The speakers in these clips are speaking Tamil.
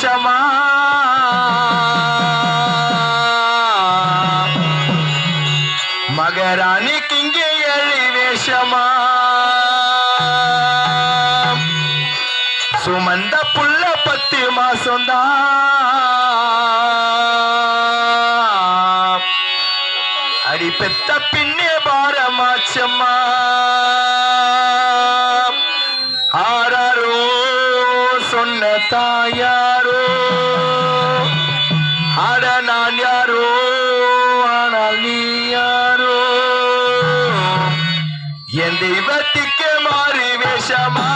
সমান என் தெய்வத்துக்கு மாறி வேஷமா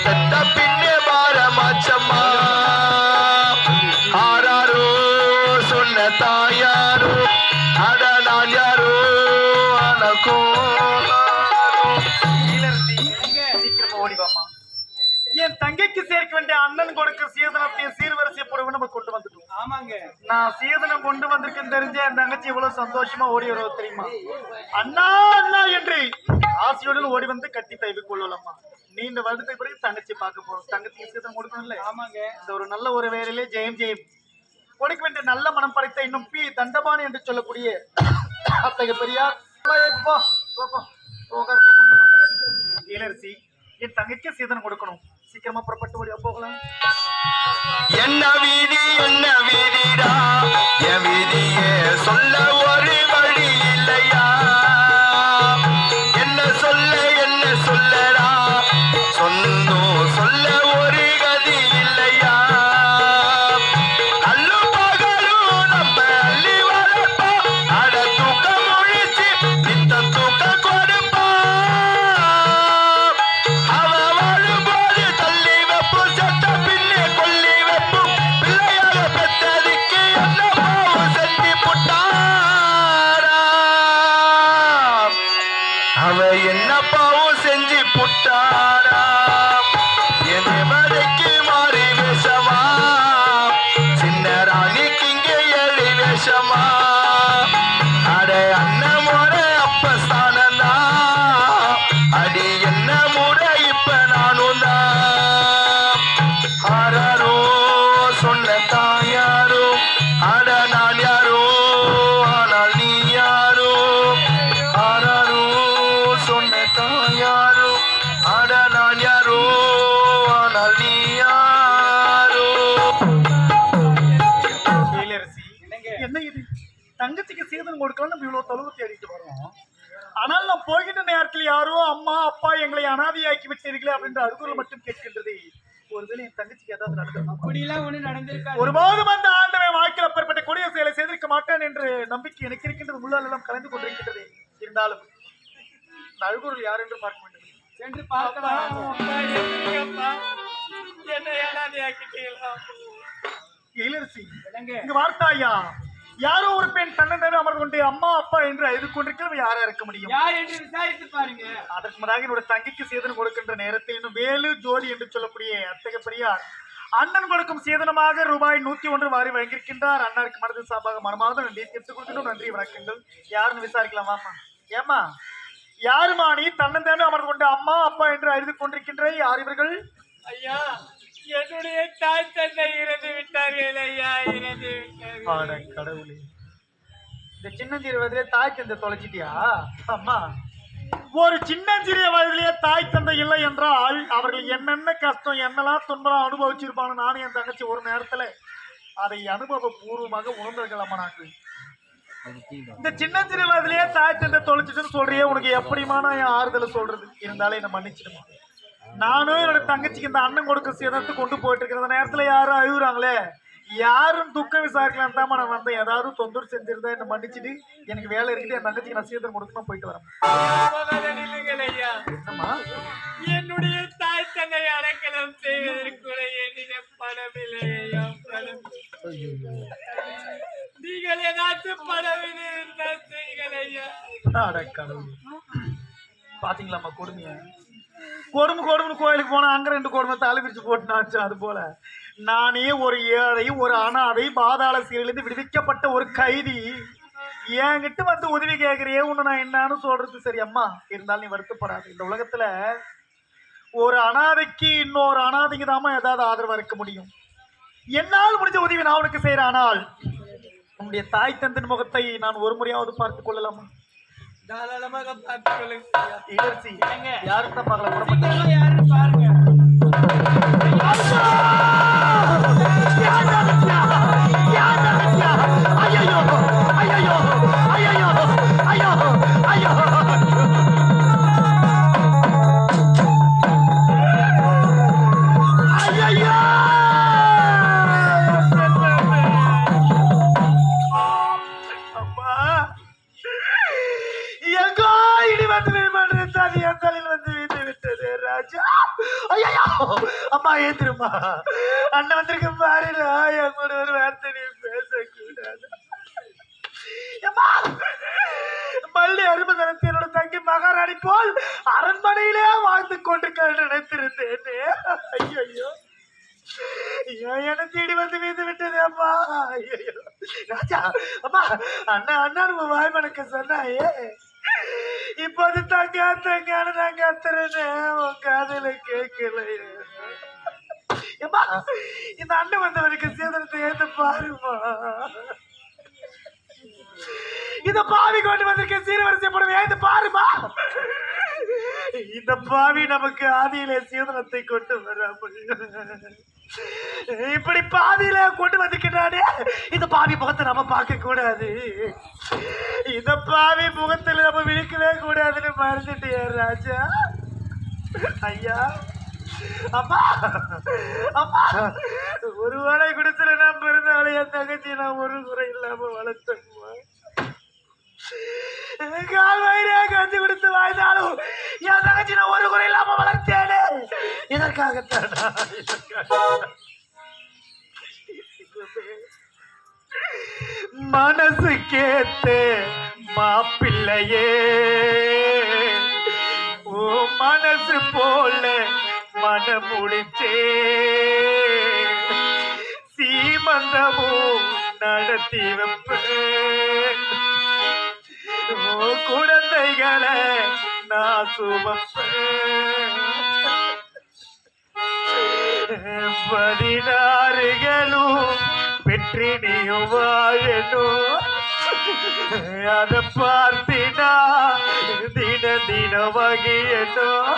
அடி பெத்த பின்னே மாறமாச்சம்மா ஆராரோ சொன்ன தாயாரோ அட நான் யாரோ சீக்கிரமா ஓடிவாமா என் தங்கைக்கு சேர்க்க வேண்டிய அண்ணன் கொடுக்க சீதனத்தையும் சீர்வரிசை பொருள் நம்ம கொண்டு வந்துட்டோம். நான் சீதனம் கொண்டு வந்திருக்கேன்னு தெரிஞ்ச என் தங்கச்சி எவ்வளவு சந்தோஷமா ஓடி வருவது தெரியுமா? அண்ணா அண்ணா என்று ஆசையுடன் ஓடி வந்து கட்டி தைவு கொள்ளலாமா? நீண்ட வருடத்துக்கு பிறகு தங்கச்சி பார்க்க போறோம். தங்கச்சிக்கு சீதனம் கொடுக்கணும்ல? ஆமாங்க. இந்த ஒரு நல்ல ஒரு வேலையிலே ஜெயம் ஜெயம். கொடுக்க வேண்டிய நல்ல மனம் படைத்த இன்னும் பி தண்டபாணி என்று சொல்லக்கூடிய அத்தகைய பெரியார். இளவரசி என் தங்கைக்கு சீதனம் கொடுக்கணும். சீக்கிரமா புறப்பட்டு போகலாம். என்ன வீதி என்ன வீதி? তা தங்கச்சிக்கு சீதனம் கொடுக்கலாம் நம்ம இவ்வளவு தொலைவு தேடிட்டு வரோம் ஆனால் நான் போகின்ற நேரத்தில் யாரோ அம்மா அப்பா எங்களை அனாதையாக்கி விட்டீர்களே அப்படின்ற அறுகுறல் மட்டும் கேட்கின்றது. ஒருவேளை என் தங்கச்சிக்கு ஏதாவது நடந்திருக்கும் அப்படிலாம் ஒண்ணு நடந்திருக்காது. ஒருபோதும் அந்த ஆண்டவன் வாழ்க்கையில் அப்பேற்பட்ட கொடிய செயலை செய்திருக்க மாட்டேன் என்று நம்பிக்கை எனக்கு இருக்கின்றது. முள்ளால் எல்லாம் கலந்து கொண்டிருக்கின்றது. இருந்தாலும் அழுகுறல் யார் என்று பார்க்க வேண்டும். சென்று பார்க்கலாம். என்ன ஏனாதியாக்கிட்டீங்களா இளரசி இங்க வார்த்தாயா? யாரோ ஒரு பெண் தன்னந்தர அமர்ந்து கொண்டு அம்மா அப்பா என்று அழுது கொண்டிருக்கிறது யாரா இருக்க முடியும்? யார் என்று விசாரித்து பாருங்க. அதற்கு முன்னாக என்னோட தங்கைக்கு சேதனம் கொடுக்கின்ற நேரத்தில் இன்னும் வேலு ஜோடி என்று சொல்லக்கூடிய அத்தகைய பெரியார் அண்ணன் கொடுக்கும் சேதனமாக ரூபாய் நூத்தி ஒன்று வாரி வழங்கியிருக்கின்றார் அண்ணனுக்கு மனது சார்பாக மனமாவது நன்றி எடுத்துக் கொடுக்கணும் நன்றி வணக்கங்கள். யாருன்னு விசாரிக்கலாமா ஏமா யாருமா நீ தன்னந்தானே அமர்ந்து கொண்டு அம்மா அப்பா என்று அழுது கொண்டிருக்கின்ற யார் இவர்கள்? ஐயா என்னுடைய தாய் தந்தை இறந்து விட்டார்கள் ஐயா இறந்து விட்டார்கள் கடவுளே. இந்த சின்னஞ்சிறு வயதிலே தாய் தந்தை தொலைச்சிட்டியா? அம்மா. ஒரு சின்னஞ்சிறிய வயதிலேயே தாய் தந்தை இல்லை என்றால் அவர்கள் என்னென்ன கஷ்டம் என்னெல்லாம் துன்பம் அனுபவிச்சிருப்பாங்க நானும் என் தங்கச்சி ஒரு நேரத்துல அதை அனுபவபூர்வமாக உணர்ந்திருக்கலாமா நாக்கு? இந்த சின்னஞ்சிறு வயதிலேயே தாய் தந்தை தொலைச்சிட்டுன்னு சொல்றியே உனக்கு எப்படிமா நான் என் ஆறுதலை சொல்றது? இருந்தாலும் என்ன மன்னிச்சிடுமா? நானும் என்னோட தங்கச்சிக்கு இந்த அண்ணன் கொடுக்க சேதத்தை கொண்டு போயிட்டு இருக்கிற நேரத்துல யாரும் அழுகுறாங்களே? யாரும் துக்கம் விசாரிக்கலாம் தான் நான் வந்தேன். ஏதாவது தொந்தரவு செஞ்சிருந்தா என்ன மன்னிச்சிட்டு எனக்கு வேலை இருக்குது. என் தங்கச்சிக்கு நான் சீதனம் கொடுக்கணும்? போயிட்டு வரேன். என்னுடைய தாய் தந்தை அடக்கலம் செய்வதற்கு என்னிடம் பணம் இல்லை ஐயா. பணம் நீங்கள் ஏதாச்சும் பணம் இருந்தால் செய்யுங்கள் ஐயா. அட கடவுளே. பாத்தீங்களாம்மா கொடுமைய? கொடுமை கொடுமை கோயிலுக்கு போனா அங்க ரெண்டு கொடுமை தலை பிரிச்சு போட்டுனாச்சு அது போல. நானே ஒரு ஏழை ஒரு அனாதை பாதாள சீரிலிருந்து விடுவிக்கப்பட்ட ஒரு கைதி. என்கிட்ட வந்து உதவி கேட்கறியே உன்னை நான் என்னன்னு சொல்றது சரி அம்மா இருந்தாலும் நீ வருத்தப்படாது. இந்த உலகத்துல ஒரு அனாதைக்கு இன்னொரு அனாதைக்கு தாமா ஏதாவது ஆதரவா இருக்க முடியும். என்னால் முடிஞ்ச உதவி நான் உனக்கு செய்கிறேன் ஆனால் உன்னுடைய தாய் தந்தின் முகத்தை நான் ஒரு முறையாவது பார்த்து கொள்ளலாமா? தாராளமாக பார்த்துக் கொள்ளுங்க ஐயா. பார்க்கல யாருன்னு பாருங்க நான் கத்துறேன்னு உன் காதல கேட்கலையே அம்மா இந்த அண்ணன் வந்தவனுக்கு சேதனத்தை ஏத்து பாருமா இந்த பாவி கொண்டு வந்திருக்க சீர்வரிசை போடுவே ஏந்து பாருமா இந்த பாவி நமக்கு ஆதியிலே சீதனத்தை கொண்டு வராமல். இப்படி பாதியில கொண்டு வந்துக்கிட்டானே இந்த பாவி முகத்தை நம்ம பார்க்க கூடாது. இந்த பாவி முகத்துல நம்ம விழிக்கவே கூடாதுன்னு மறந்துட்டியா ராஜா. ஐயா அப்பா அம்மா ஒரு வேலை குடிச்சல நான் பிறந்தாலும் என் தங்கச்சி நான் ஒரு குறை இல்லாம வளர்த்தேம்மா கால் வயிறே கஞ்சி கொடுத்து வாய்ந்தாலும் என் தங்கச்சி நான் ஒரு குறை இல்லாம வளர்த்தேனே. இதற்காகத்தானா மனசு கேத்து மாப்பிள்ளையே. ஓ மனசு போல மனம் முடிச்சே சீமந்தமும் நடத்தி வைப்பேன் ஓ குழந்தைகளை நான் சுமப்பேன் பதினாறுகளும் பெற்று நீயும் வாழணும் அத பார்த்தினா தின தின வகையணும்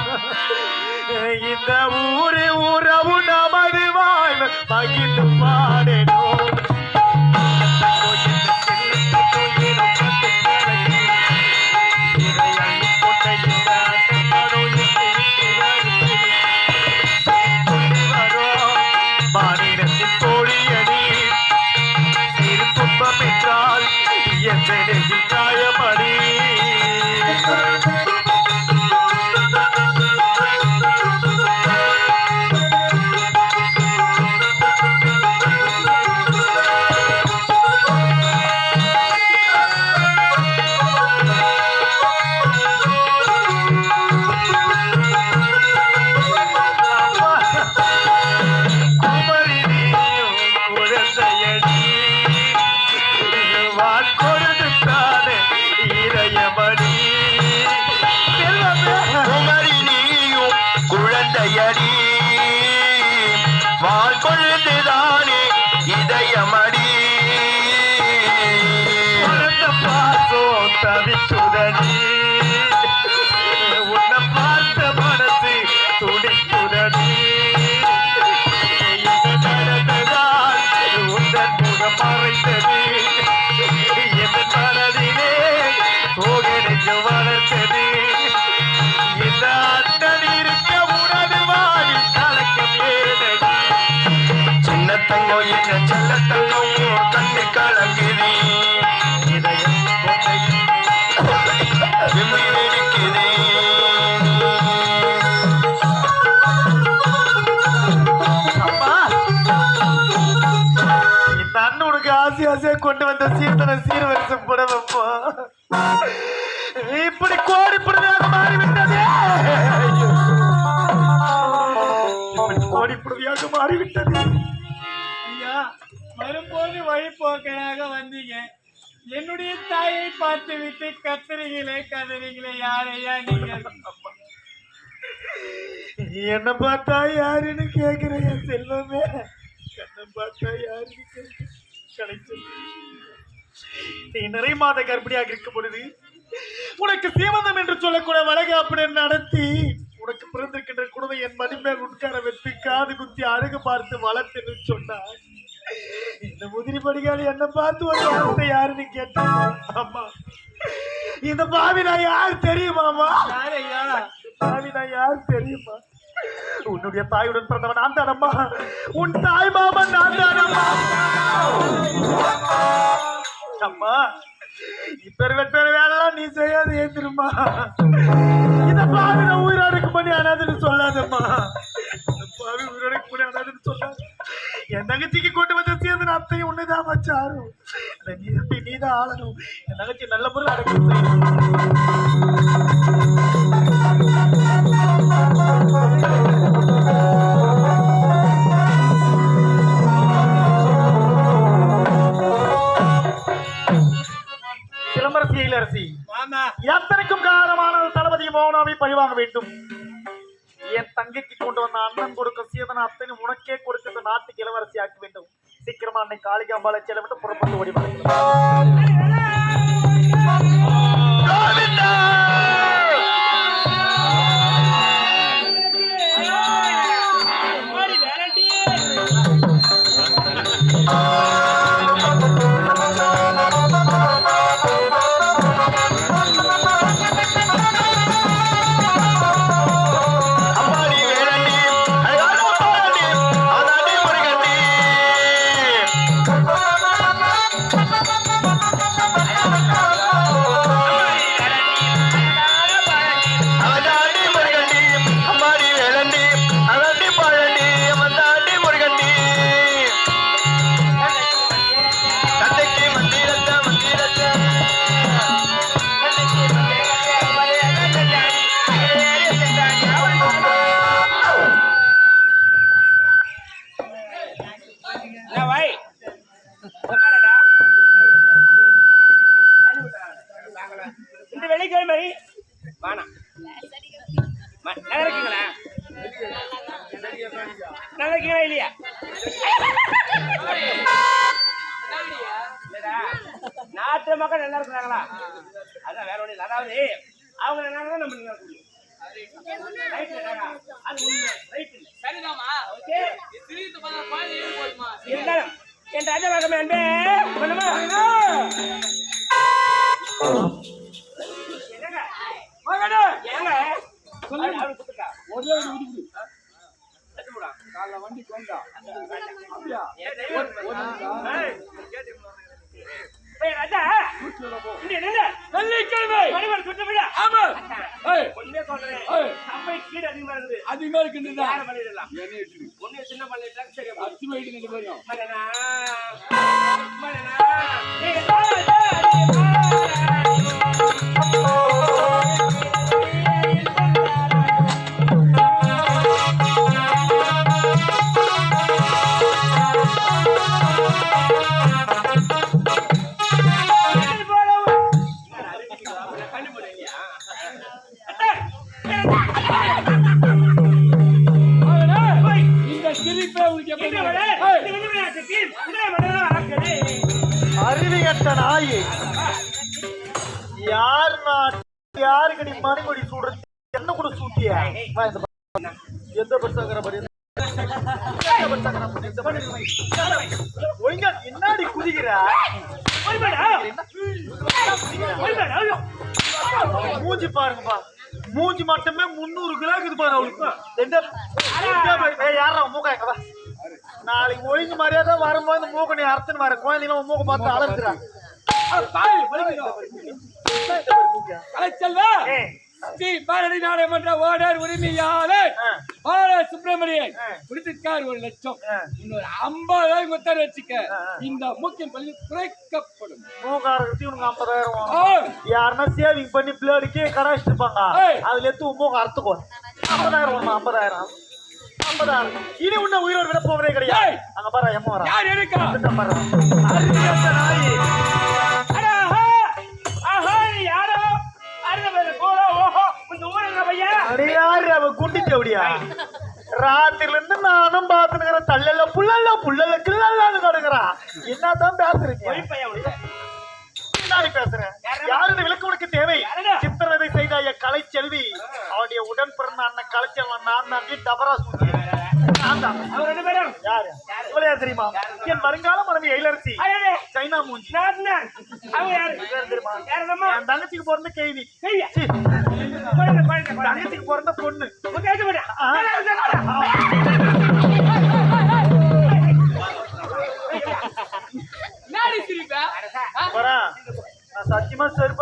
இந்த ஊரு உறவு நமது வாழ்வு பகிர்ந்து பாடணும் அண்ணன் உனக்கு ஆசை ஆசையா கொண்டு வந்த சீர்தன சீர்வரிசம் வைப்போம் இப்படி கோடி புடவையாக மாறிவிட்டதே. இப்படி கோடி புடவையாக மாறிவிட்டது. ஐயா வரும்போது வழிபோக்கனாக வந்தீங்க. என்னுடைய தாயை பார்த்து விட்டு கத்துறீங்களே கதறீங்களே யாரையா நீங்க என்ன பார்த்தா யாருன்னு கேக்குறேன் செல்வமே. என்ன பார்த்தா யாருன்னு கேட்கிறேன். கிடைச்சது நீ நிறை மாத கர்ப்பிணியாக இருக்கும் பொழுது உனக்கு சீமந்தம் என்று சொல்லக்கூடிய வளகாப்பிட நடத்தி உனக்கு பிறந்திருக்கின்ற குழந்தை என் மடிமேல் உட்கார வைத்து காது குத்தி அழகு பார்த்து வளர்த்துன்னு சொன்னார். இந்த முதிரி படிகாலி என்ன பார்த்து ஒரு வார்த்தை யாருன்னு கேட்டேன் அம்மா இந்த பாவி நான் யார் தெரியுமாமா பாவி நான் யார் தெரியுமா? உன்னுடைய தாயுடன் பிறந்தவன் நான் தானம்மா? உன் தாய் மாமன் நான் தானம்மா. அம்மா இப்பேர் வேலைலாம் நீ செய்யாது ஏந்திருமா இந்த பாவி நான் உயிரோடுக்கு பண்ணி அனாதுன்னு சொல்லாதம்மா. இந்த பாவி உயிரோடுக்கு பண்ணி அனாதுன்னு சொல்லாது. என் தங்கச்சிக்கு கொண்டு வந்த சேர்ந்து அத்தையும் ஒண்ணுதான் வச்சாரும் இந்த நீ நீதான் ஆளணும்? என் தங்கச்சி நல்ல முறையில் அடக்கம் வேண்டும். என் தங்கைக்கு கொண்டு வந்த அண்ணன் கொடுக்க சீதன அத்தனை உனக்கே கொடுத்து இந்த நாட்டுக்கு இளவரசி ஆக்க வேண்டும். சீக்கிரமா அன்னை காளிகாம்பாலை செலவிட்டு புறப்பட்டு ஓடி வாருங்கள். என்னடி குதிக்கிற. மூஞ்சி பாருங்கப்பா. மூஞ்சி மட்டுமே முந்நூறு கிலோ இருக்குது பாரு அவளுக்கு. ஏய், யாரா உன் மூக்க எங்க வா. நாளைக்கு ஒழுங்கு மாதிரியா தான் வரும்போது மூக்க நீ அறுத்துன்னு வர குழந்தைங்க மூக்க பார்த்து ஏய் ஸ்ரீ பாரதி நாடாளுமன்ற ஓடர் உரிமையாளர். பால சுப்பிரமணியன். கொடுத்திருக்கார் ஒரு லட்சம். இன்னொரு ஐம்பதாயிரம் கொடுத்தாரு வச்சுக்க. இந்த முக்கியம் பள்ளி குறைக்கப்படும் மூக்காரத்துக்கு இவனுக்கு ஐம்பதாயிரம். யாருன்னா சேவிங் பண்ணி இருப்பாங்க ஏய். அதுல எடுத்து உன் மூக்க அறுத்துக்கோ ஐம்பதாயிரம் ஐம்பதாயிரம் ஐம்பதாயிரம் இனி உன்ன உயிரோடு விட போவதே கிடையாது. அங்க பாரு எம்ம யார் பாரு அப்படியா ராத்திரில இருந்து நானும் பாத்துனுக்கிறேன் தள்ளல புள்ளல புள்ளல கிள்ளலான்னு கிடக்குறா என்னதான் பேசுறீங்க? பின்னாடி பேசுறேன் யாருடைய விளக்கு உனக்கு தேவை? யாருடா? சித்திரவதை செய்த கலைச்செல்வி. அவனுடைய உடன் பிறந்த அண்ணன் கலைச்செல்வன். நான் தான். டபரா இவளையா தெரியுமா? என் வருங்கால மனைவி எயிலரசி சைனா மூஞ்சி. தெரியுமா? என் தங்கச்சிக்கு பிறந்த கேள்வி. நான் சத்தியமா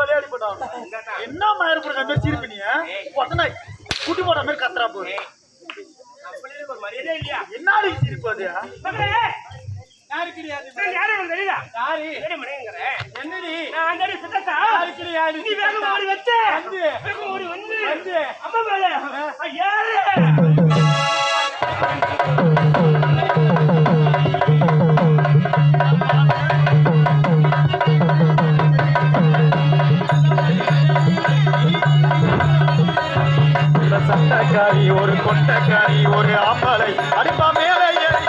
சட்டக்காரி ஒரு கொட்டக்காரி ஒரு ஆம்பளை. அடிப்பா மேலே ஏறி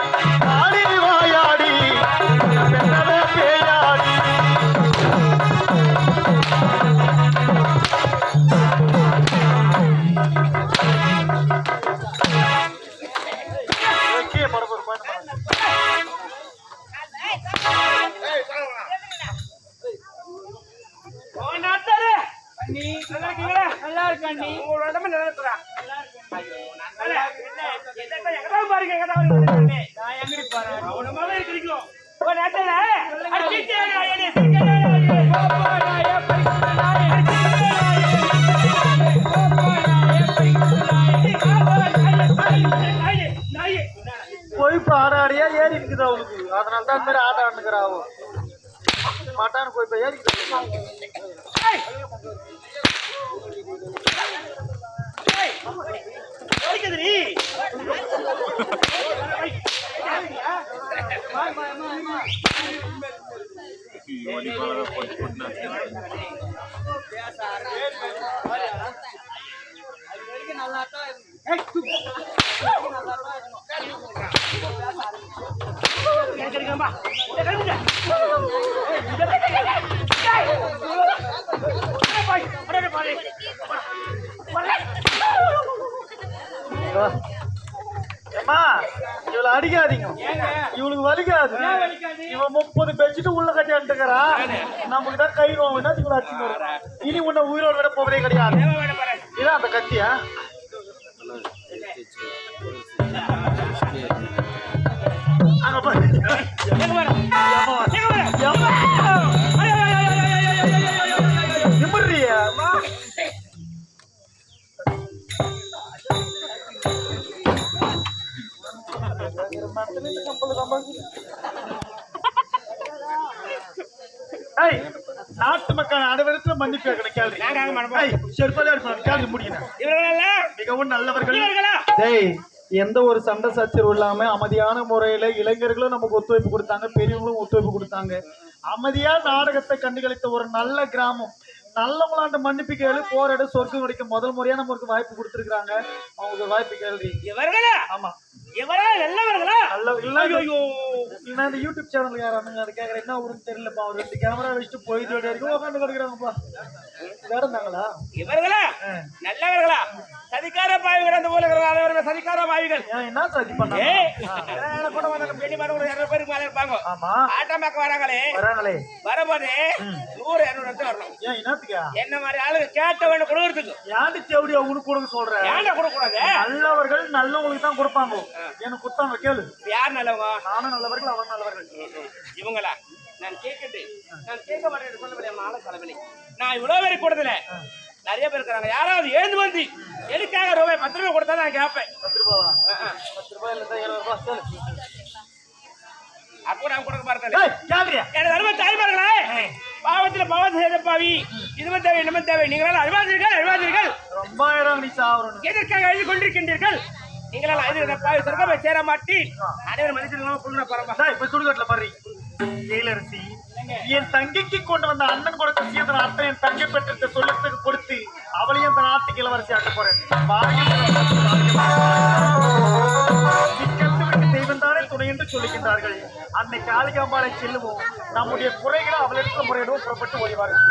அதனால தான் இந்த மாதிரி ஆட அம்மா இவளை அடிக்காதீங்க. இவளுக்கு வலிக்காது. இவன் முப்பது பெட்ஷீட் உள்ள கட்டி அண்டுக்கிறா நமக்கு தான் கை நோவு என்ன இவளை அடிச்சு இனி உன்னை உயிரோட விட போவதே கிடையாது. இதான் அந்த கத்தியா? அங்க பாரு. நாட்டு மக்கள் அனைவருக்கும் மன்னிப்பு கேட்கணும் கேள்வி அடிப்பாங்க. கேள்வி முடிக்கணும் இவர்களெல்லாம் மிகவும் நல்லவர்கள். இவர்களா? எந்த ஒரு சண்டை சச்சரவு இல்லாம அமைதியான முறையில இளைஞர்களும் நமக்கு ஒத்துழைப்பு கொடுத்தாங்க பெரியவங்களும் ஒத்துழைப்பு கொடுத்தாங்க. அமைதியா நாடகத்தை கண்டுகளித்த ஒரு நல்ல கிராமம். நல்லவங்களாண்ட மன்னிப்பு கேள்வி போராட சொர்க்கம் கிடைக்கும் முதல் முறையா நமக்கு வாய்ப்பு கொடுத்துருக்காங்க அவங்களுக்கு வாய்ப்பு கேள்வி. இவர்களா? ஆமா. இவரா? நல்லவர்களா? நல்ல இல்ல நான் இந்த யூடியூப் சேனல் யாரானுங்க அது கேக்குறேன். என்ன ஊருன்னு தெரியலப்பா. ஒரு ரெண்டு கேமரா வச்சுட்டு போய் தேடி வரைக்கும் உட்காந்து கிடக்குறாங்கப்பா. வேடந்தாங்களா? இவர்களா? நல்லவர்களா? சதிக்கார பாய்கிற அந்த ஊழல்களா அனைவருமே சதிக்கார வாயுகள் ஏன் என்ன சதி பண்ண ஏய், இதெல்லாம் கூட வந்து பெண்ணி மாதிரி ஒரு இருநூறு பேருக்கு மேல இருப்பாங்க. ஆமா. ஆட்டமாக்க வராங்களே. வராங்களே. வரும்போது நூறு இருநூறு இடத்துல வரணும். ஏன் என்னத்துக்கா? என்ன மாதிரி ஆளுங்க கேட்டவன கொடுக்கறதுக்கு. ஏன்டி தேவடி அவனுக்கு கொடுக்க சொல்ற? ஏன்டா கொடுக்க கூடாது நல்லவர்கள் நல்லவங்களுக்கு தான் கொடுப்பாங்க. எனக்கு கொடுத்தாங்க கேளு. யார் நல்லவங்க? நானும் நல்லவர்கள் அவன் நல்லவர்கள். இவங்களா? நான் கேட்கட்டு. நான் கேட்க மாட்டேன் சொல்ல முடியாது மாலை தலைவலி நான் இவ்வளவு பேர் கொடுத்தல நிறைய பேர் இருக்கிறாங்க. யாராவது எழுந்து வந்து எதுக்காக ரூபாய் பத்து ரூபாய் கொடுத்தா நான் கேட்பேன் பத்து ரூபாவா. பத்து ரூபாய் இல்ல இருபது ரூபாய் சொல்லு. அப்போ நான் கொடுக்க கேள்றியா? எனக்கு அருமை தாய்மார்களே பாவத்துல பாவம் செய்த பாவி. தேவை இன்னமும் தேவை. நீங்களால் அழுவாதீர்கள் அழுவாதீர்கள் ரொம்ப ஆயிரம் நீ சாவரணும் எதற்காக எழுதி கொண்டிருக்கின்றீர்கள்? நீங்களால் ஐந்து பாவி சொர்க்கமை சேர மாட்டீர் அனைவரும் மதிச்சிருந்தாலும் புள்ள பரமா டேய் போய் சுடுகாட்டுல பாரு ஜெயிலரசி என் தங்கைக்கு கொண்டு வந்த அண்ணன் கொடுத்த சீதன அர்த்தம் என் தங்கை பெற்ற சொல்லத்துக்கு கொடுத்து அவளையும் இந்த நாட்டுக்கு இளவரசி ஆக்க போறேன். தெய்வம் தானே துணை என்று சொல்லுகின்றார்கள். அன்னை காளிகாம்பாளை செல்லுவோம். நம்முடைய குறைகளை அவளிடத்தில் முறையிடவும் புறப்பட்டு ஓடிவார்கள்.